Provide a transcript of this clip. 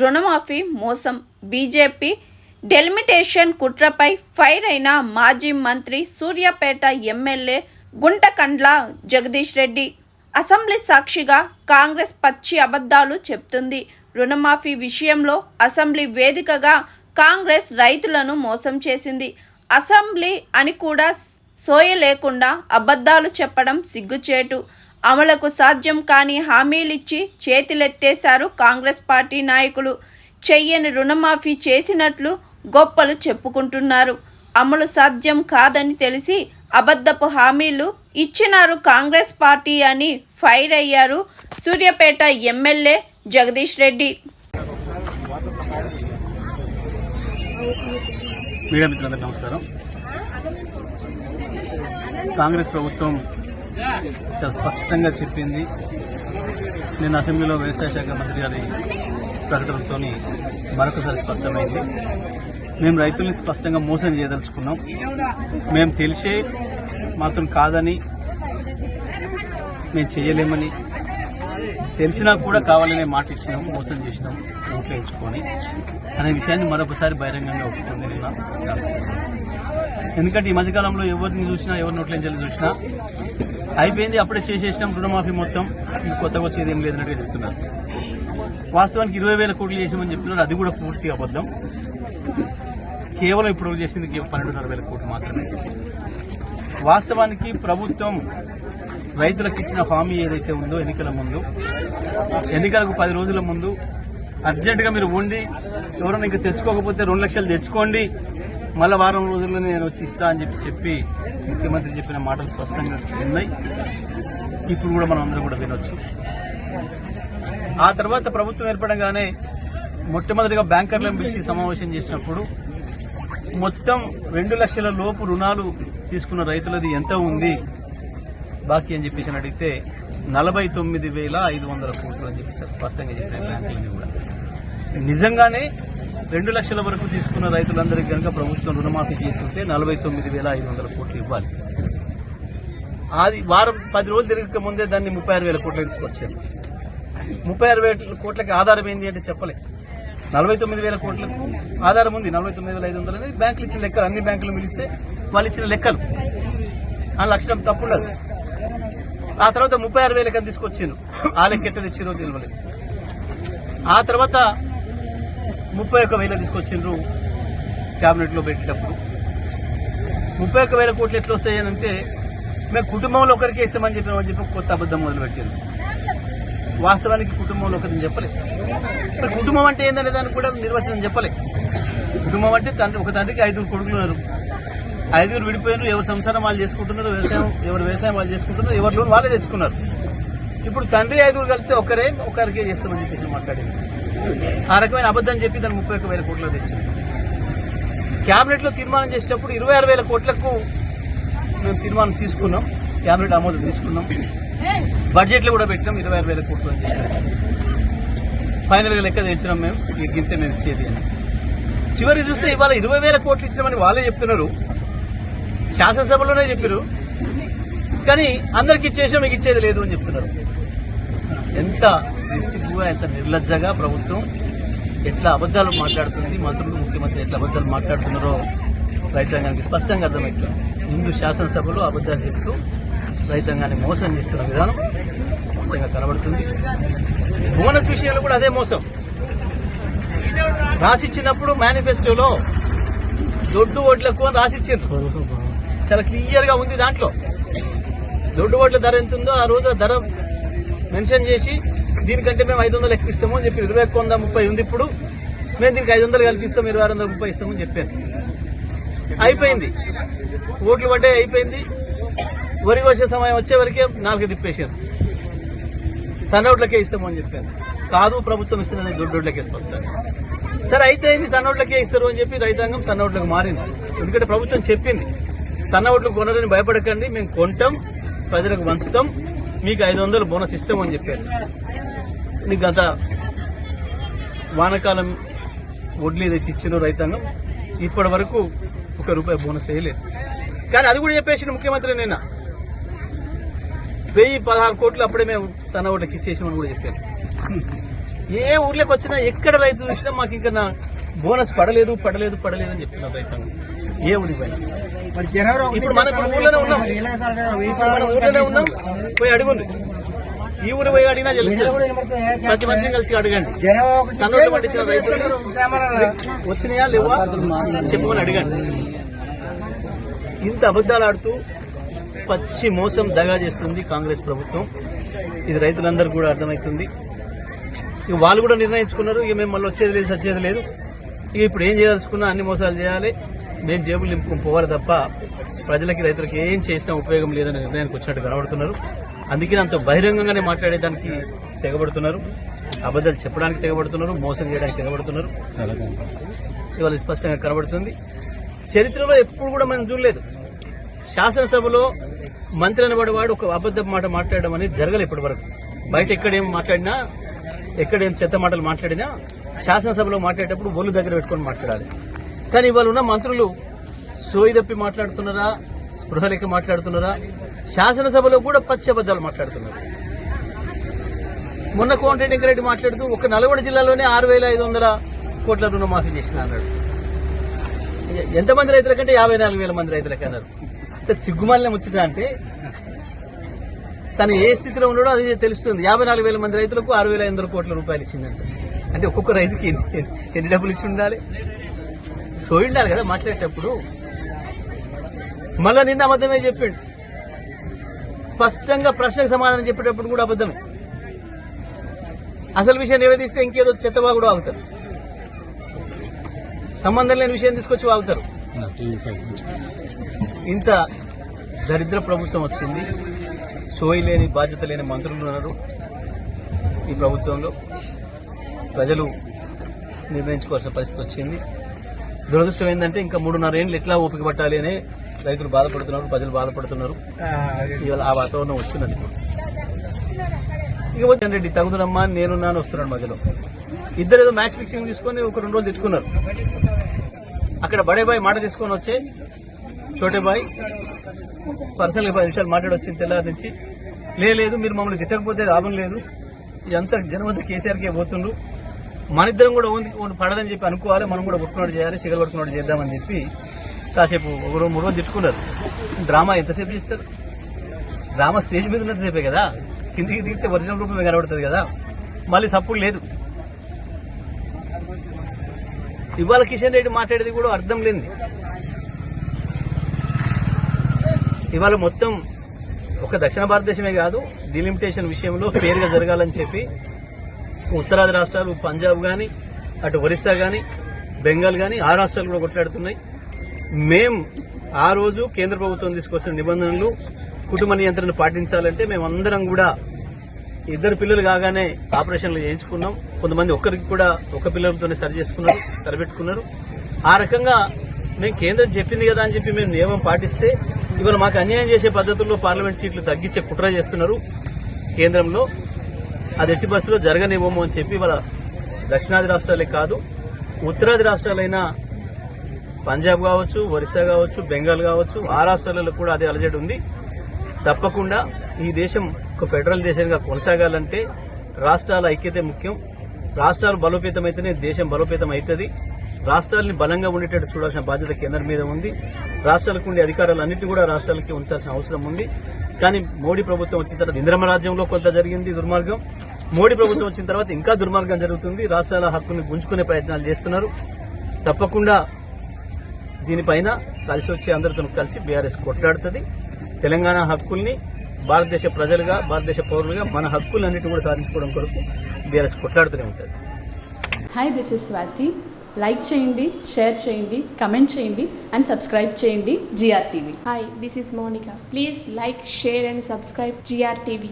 రుణమాఫీ మోసం BJP డెలిమిటేషన్ కుట్రపై fire అయిన మాజీ మంత్రి సూర్యాపేట ఎమ్మెల్యే గుంటకండ్ల జగదీష్ రెడ్డి. అసెంబ్లీ సాక్షిగా కాంగ్రెస్ పచ్చి అబద్ధాలు చెప్తుంది. రుణమాఫీ విషయంలో అసెంబ్లీ వేదికగా కాంగ్రెస్ రైతులను మోసం చేసింది. అసెంబ్లీ అని కూడా సోయ లేకుండా అబద్ధాలు చెప్పడం సిగ్గుచేటు. అమలుకు సాధ్యం కాని హామీలిచ్చి చేతులెత్తేశారు కాంగ్రెస్ పార్టీ నాయకులు. చెయ్యని రుణమాఫీ చేసినట్లు గొప్పలు చెప్పుకుంటున్నారు. అమలు సాధ్యం కాదని తెలిసి అబద్ధపు హామీలు ఇచ్చినారు కాంగ్రెస్ పార్టీ అని ఫైర్ అయ్యారు సూర్యాపేట ఎమ్మెల్యే జగదీష్ రెడ్డి. మీడియా మిత్రులందరికీ నమస్కారం. కాంగ్రెస్ ప్రభుత్వం చాలా స్పష్టంగా చెప్పింది. నేను అసెంబ్లీలో వ్యవసాయ శాఖ మంత్రి గారి ప్రకటనతో మరొకసారి స్పష్టమైంది. మేము రైతుల్ని స్పష్టంగా మోసం చేయదలుచుకున్నాం. మేము తెలిసే మాత్రం కాదని మేము చేయలేమని తెలిసినా కూడా కావాలనే మాట ఇచ్చినాం మోసం చేసినాం ఓట్లు వేయించుకొని. అనే విషయాన్ని మరొకసారి బహిరంగంగా ఒప్పుకుంది నిన్న. ఎందుకంటే ఈ మధ్యకాలంలో ఎవరిని చూసినా ఎవరి నోట్లేంచాలి చూసినా అయిపోయింది అప్పుడే చేసేసినాం రుణమాఫీ మొత్తం. కొత్తగా వచ్చేది ఏం లేదన్నట్టుగా చెప్తున్నారు. వాస్తవానికి ఇరవై వేల కోట్లు చేసామని చెప్తున్నారు అది కూడా పూర్తి అబద్ధం. కేవలం ఇప్పుడు చేసింది పన్నెండున్నర వేల కోట్లు మాత్రమే. వాస్తవానికి ప్రభుత్వం రైతులకు ఇచ్చిన హామీ ఏదైతే ఉందో ఎన్నికల ముందు ఎన్నికలకు పది రోజుల ముందు అర్జెంటుగా మీరు ఉండి ఎవరైనా ఇంకా తెచ్చుకోకపోతే రెండు లక్షలు తెచ్చుకోండి మళ్ళీ వారం రోజుల్లో నేను వచ్చి ఇస్తా అని చెప్పి చెప్పి ముఖ్యమంత్రి చెప్పిన మాటలు స్పష్టంగా ఉన్నాయి. ఇప్పుడు కూడా మనం అందరం కూడా వినొచ్చు. ఆ తర్వాత ప్రభుత్వం ఏర్పడగానే మొట్టమొదటిగా బ్యాంకర్లను పిలిచి సమావేశం చేసినప్పుడు మొత్తం రెండు లక్షల లోపు రుణాలు తీసుకున్న రైతులది ఎంత ఉంది? బాకీ అని చెప్పేసి అని అడిగితే నలభై తొమ్మిది వేల ఐదు వందల కోట్లు అని చెప్పి స్పష్టంగా చెప్పారు బ్యాంకులని కూడా. నిజంగానే రెండు లక్షల వరకు తీసుకున్న రైతులందరికీ కనుక ప్రభుత్వం రుణమాఫీ చేసుకుంటే నలభై తొమ్మిది వేల ఐదు వందల కోట్లు ఇవ్వాలి. అది వారం పది రోజులు తిరగక ముందే దాన్ని ముప్పై ఆరు వేల కోట్లు తీసుకొచ్చారు. ముప్పై ఆరు వేల కోట్లకి ఆధారం ఏంది అంటే చెప్పలే. నలభై తొమ్మిది వేల కోట్లకు ఆధారం ఉంది. నలభై తొమ్మిది వేల ఐదు వందలు అనేది బ్యాంకులు ఇచ్చిన లెక్కలు. అన్ని బ్యాంకులు పిలిస్తే వాళ్ళు ఇచ్చిన లెక్కలు. ఆ లక్షణం తప్పుండదు. ఆ తర్వాత ముప్పై ఆరు వేలకని తీసుకొచ్చాను ఆ లెక్క ఎట్ట తెచ్చిరో తెలియలేదు ఆ తర్వాత ముప్పై ఒక్క వేల తీసుకొచ్చిండ్రు క్యాబినెట్లో పెట్టేటప్పుడు. ముప్పై ఒక్క వేల కోట్లు ఎట్లా వస్తాయి అని అంటే మేము కుటుంబంలో ఒకరికి ఇస్తామని చెప్పామని చెప్పి కొత్త అబద్ధం మొదలుపెట్టారు వాస్తవానికి కుటుంబంలో ఒకరిని చెప్పలేదు మరి కుటుంబం అంటే ఏందనే దానికి కూడా నిర్వచనం చెప్పలే. కుటుంబం అంటే తండ్రి ఒక తండ్రికి ఐదుగురు కొడుకులు ఉన్నారు. ఐదుగురు విడిపోయినారు ఎవరు సంసారం వాళ్ళు చేసుకుంటున్నారు వ్యవసాయం ఎవరు వ్యవసాయం వాళ్ళు చేసుకుంటున్నారు ఎవరి లోన్ వాళ్ళే తెచ్చుకున్నారు. ఇప్పుడు తండ్రి ఐదుగురు కలిపితే ఒకరే ఒకరికే చేస్తామని చెప్పి మాట్లాడింది. ఆ రకమైన అబద్ధం చెప్పి దాన్ని ముప్పై ఒక్క వేల కోట్లకు తెచ్చింది. క్యాబినెట్లో తీర్మానం చేసేటప్పుడు ఇరవై ఆరు వేల కోట్లకు మేము తీర్మానం తీసుకున్నాం. క్యాబినెట్ ఆమోదం తీసుకున్నాం. బడ్జెట్లో కూడా పెట్టినాం ఇరవై ఆరు వేల కోట్లు అని ఫైనల్గా లెక్క తెచ్చినాం మేము. ఈ గింతే మేము ఇచ్చేది అని. చివరి చూస్తే ఇవాళ ఇరవై వేల కోట్లు ఇచ్చామని వాళ్ళే చెప్తున్నారు. శాసనసభలోనే చెప్పారు. కానీ అందరికి ఇచ్చేసాం మీకు ఇచ్చేది లేదు అని చెప్తున్నారు. ఎంత నిస్సిగ్గుగా ఎంత నిర్లజ్జగా ప్రభుత్వం ఎట్లా అబద్ధాలు మాట్లాడుతుంది మంత్రులు ముఖ్యమంత్రి ఎట్లా అబద్ధాలు మాట్లాడుతున్నారో రైతాంగానికి స్పష్టంగా అర్థమవుతుంది. ముందు శాసనసభలో అబద్ధాలు చెప్తూ రైతాంగాన్ని మోసం చేస్తున్న విధానం స్పష్టంగా కనబడుతుంది. బోనస్ విషయంలో కూడా అదే మోసం. రాసిచ్చినప్పుడు మేనిఫెస్టోలో దొడ్డు ఓట్లకు అని రాసిచ్చారు చాలా క్లియర్గా ఉంది దాంట్లో. దొడ్డు ఓట్ల ధర ఎంత ఉందో ఆ రోజు ఆ ధర మెన్షన్ చేసి దీనికంటే మేము ఐదు వందలు ఎక్కిస్తాము అని చెప్పి ఇరవై ఒక్క వంద ముప్పై ఉంది ఇప్పుడు. మేము దీనికి ఐదు వందలు కల్పిస్తాం ఇరవై ఆరు వందల ముప్పై ఇస్తామని చెప్పాను. అయిపోయింది. ఓట్లు పడ్డే అయిపోయింది. వరి వచ్చే సమయం వచ్చే వరకే నాలుగు తిప్పేశారు. సన్నోట్లకే ఇస్తామని చెప్పాను కాదు ప్రభుత్వం ఇస్తుందని దొడ్డోట్లకే స్పష్టంగా. సరే అయితే ఇది సన్నోట్లకే ఇస్తారు అని చెప్పి రైతాంగం సన్నోట్లకు మారింది. ఎందుకంటే ప్రభుత్వం చెప్పింది సన్నోట్లు కొనరని భయపడకండి మేము కొంటాం ప్రజలకు పంచుతాం మీకు ఐదు వందలు బోనస్ ఇస్తామని చెప్పారు. గత వానకాలం వడ్లు ఏదైతే ఇచ్చిందో రైతాంగం ఇప్పటి వరకు ఒక రూపాయి బోనస్ వేయలేదు. కానీ అది కూడా చెప్పేసిన ముఖ్యమంత్రి నిన్న. వెయ్యి పదహారు కోట్లు అప్పుడే మేము సన్న ఓట్లకి ఇచ్చేసామని కూడా చెప్పారు. ఏ ఊర్లోకి వచ్చినా ఎక్కడ రైతు చూసినా మాకు ఇంకా నా బోనస్ పడలేదు పడలేదు పడలేదు అని చెప్తున్నారు రైతులు ఏ ఊరికి పోయినా. ఇప్పుడు మనం ఊర్లోనే ఉన్నాం. మన ఊర్లోనే ఉన్నాం. పోయి అడుగుండి. ఈ ఊరు పోయి అడిగినా తెలుస్తుంది. ప్రతి మనిషిని కలిసి అడగండి. సన్నోళ్ళు పట్టించిన రైతులు. వచ్చినాయా లేవా? చెప్పమని అడగండి. ఇంత అబద్ధాలు ఆడుతూ పచ్చి మోసం దగా చేస్తుంది కాంగ్రెస్ ప్రభుత్వం. ఇది రైతులందరూ కూడా అర్థమవుతుంది. ఇక వాళ్ళు కూడా నిర్ణయించుకున్నారు. ఇక మేము మళ్ళీ వచ్చేది లేదు వచ్చేది లేదు. ఇక ఇప్పుడు ఏం చేయదలుచుకున్నా అన్ని మోసాలు చేయాలి. మేము జేబులు నింపుకొని పోవాలి తప్ప ప్రజలకి రైతులకి ఏం చేసినా ఉపయోగం లేదనే నిర్ణయానికి వచ్చినట్టు కనబడుతున్నారు అందుకే అంత బహిరంగంగానే మాట్లాడేదానికి తెగబడుతున్నారు. అబద్ధాలు చెప్పడానికి తెగబడుతున్నారు మోసం చేయడానికి తెగబడుతున్నారు. ఇవాళ స్పష్టంగా కనబడుతుంది. చరిత్రలో ఎప్పుడు కూడా మనం చూడలేదు. శాసనసభలో మంత్రి అనబడేవాడు ఒక అబద్ధ మాట మాట్లాడడం అనేది జరగలేదు ఇప్పటి వరకు బయట ఎక్కడేం మాట్లాడినా ఎక్కడేం చెత్త మాటలు మాట్లాడినా శాసనసభలో మాట్లాడేటప్పుడు ఒళ్ళు దగ్గర పెట్టుకొని మాట్లాడాలి. కానీ ఇవాళ ఉన్న మంత్రులు సోయి తప్పి మాట్లాడుతున్నారా స్పృహ లెక్క మాట్లాడుతున్నారా శాసనసభలో కూడా పచ్చబద్దాలు మాట్లాడుతున్నారు. మొన్న కోమటిరెడ్డి వెంకరెడ్డి మాట్లాడుతూ ఒక నల్గొండ జిల్లాలోనే ఆరు వేల ఐదు వందల కోట్ల రుణమాఫీ చేసిన అన్నాడు. ఎ- ఎంతమంది రైతులకంటే యాభై నాలుగు వేల మంది రైతులకి అన్నారు. అంటే సిగ్గుమాలిన ముచ్చట అంటే తను ఏ స్థితిలో ఉన్నాడో అది తెలుస్తుంది. యాభై నాలుగు వేల మంది రైతులకు ఆరు వేల ఐదు వందల కోట్ల రూపాయలు ఇచ్చిందంట. అంటే ఒక్కొక్క రైతుకి ఎన్ని డబ్బులు ఇచ్చి ఉండాలి? సోయి ఉండాలి కదా మాట్లాడేటప్పుడు? మళ్ళా నిన్న అబద్ధమే చెప్పిండు. స్పష్టంగా ప్రశ్నకు సమాధానం చెప్పేటప్పుడు కూడా అబద్ధమే. అసలు విషయం నివేదిస్తే ఇంకేదో చెత్తబా కూడా ఆగుతారు. సంబంధం లేని విషయం తీసుకొచ్చి వాగుతారు. ఇంత దరిద్ర ప్రభుత్వం వచ్చింది. సోయి లేని బాధ్యత లేని మంత్రులు ఉన్నారు ఈ ప్రభుత్వంలో. ప్రజలు నిర్ణయించుకోవాల్సిన పరిస్థితి వచ్చింది. దురదృష్టం ఏంటంటే ఇంకా మూడున్నర ఏళ్ళు ఎట్లా ఓపిక పట్టాలి అని రైతులు బాధపడుతున్నారు ప్రజలు బాధపడుతున్నారు. ఇవాళ ఆ వాతావరణం వచ్చినది ఇక వచ్చాను రెడ్డి తగుదనమ్మా నేనున్నాను వస్తున్నాడు మధ్యలో. ఇద్దరు ఏదో మ్యాచ్ ఫిక్సింగ్ తీసుకొని ఒక రెండు రోజులు తిట్టుకున్నారు. అక్కడ బడే బాయ్ మాట తీసుకొని వచ్చే చోటే బాయ్ పర్సనల్ పది నిమిషాలు మాట్లాడి వచ్చింది తెల్లారి నుంచి. "లే, లేదు మీరు మమ్మల్ని తిట్టకపోతే లాభం లేదు. ఇదంతా జనమంతా కేసీఆర్కే పోతుండ్రు. మన ఇద్దరం కూడా ఓన్ ఓన్ పడదని చెప్పి అనుకోవాలి. మనం కూడా కొట్టుకున్నాడు చేయాలి సిగలు కొట్టుకున్నాడు చేద్దామని చెప్పి కాసేపు ఒక రోజు మూడు రోజు తిట్టుకున్నారు. డ్రామా ఎంతసేపు చేస్తారు? డ్రామా స్టేజ్ మీద ఉన్నంతసేపే కదా? కిందికి దిగితే ఒరిజినల్ రూపమే కనబడుతుంది కదా? మళ్ళీ సప్పుడు లేదు. ఇవాళ కిషన్ రెడ్డి మాట్లాడేది కూడా అర్థం లేనిది. ఇవాళ మొత్తం ఒక దక్షిణ భారతదేశమే కాదు డిలిమిటేషన్ విషయంలో ఫేర్గా జరగాలని చెప్పి ఉత్తరాది రాష్ట్రాలు పంజాబ్ కానీ అటు ఒరిస్సా కానీ బెంగాల్ కానీ ఆ రాష్ట్రాలు కూడా కొట్లాడుతున్నాయి. మేం ఆ రోజు కేంద్ర ప్రభుత్వం తీసుకొచ్చిన నిబంధనలు కుటుంబ నియంత్రణ పాటించాలంటే మేమందరం కూడా ఇద్దరు పిల్లలు కాగానే ఆపరేషన్లు చేయించుకున్నాం. కొంతమంది ఒక్కరికి కూడా ఒక్క పిల్లలతోనే సరి చేసుకున్నారు సరిపెట్టుకున్నారు. ఆ రకంగా మేము కేంద్రం చెప్పింది కదా అని చెప్పి మేము నియమం పాటిస్తే ఇవాళ మాకు అన్యాయం చేసే పద్ధతుల్లో పార్లమెంట్ సీట్లు తగ్గించే కుట్ర చేస్తున్నారు కేంద్రంలో. అది ఎట్టి బస్సులో జరగనివ్వము అని చెప్పి ఇవాళ దక్షిణాది రాష్ట్రాలే కాదు ఉత్తరాది రాష్ట్రాలైన పంజాబ్ కావచ్చు ఒరిస్సా కావచ్చు బెంగాల్ కావచ్చు ఆ రాష్ట్రాలలో కూడా అదే అలజడి ఉంది. తప్పకుండా ఈ దేశం ఒక ఫెడరల్ దేశంగా కొనసాగాలంటే రాష్ట్రాల ఐక్యతే ముఖ్యం. రాష్ట్రాలు బలోపేతమైతేనే దేశం బలోపేతం అవుతుంది రాష్ట్రాలని బలంగా ఉండేటట్టు చూడాల్సిన బాధ్యత కేంద్రం మీద ఉంది. రాష్ట్రాలకు ఉండే అధికారాలన్నింటినీ కూడా రాష్ట్రాలకి ఉంచాల్సిన అవసరం ఉంది. కానీ మోడీ ప్రభుత్వం వచ్చిన తర్వాత ఇంద్రమ రాజ్యంలో కొంత జరిగింది దుర్మార్గం. మోడీ ప్రభుత్వం వచ్చిన తర్వాత ఇంకా దుర్మార్గం జరుగుతుంది. రాష్ట్రాల హక్కుని గుంజుకునే ప్రయత్నాలు చేస్తున్నారు. తప్పకుండా దీనిపైన కలిసి వచ్చే అందరితో కలిసి బీఆర్ఎస్ కొట్లాడుతుంది. తెలంగాణ హక్కుల్ని భారతదేశ ప్రజలుగా భారతదేశ పౌరులుగా మన హక్కులన్నింటినీ కూడా సాధించుకోవడం కొరకు బీఆర్ఎస్ కొట్లాడుతూనే ఉంటుంది. Hi this is Swathi like చేయండి షేర్ చేయండి కమెంట్ చేయండి అండ్ సబ్స్క్రైబ్ చేయండి GR TV Hi, this is Monica. Please like, share, and subscribe GRTV.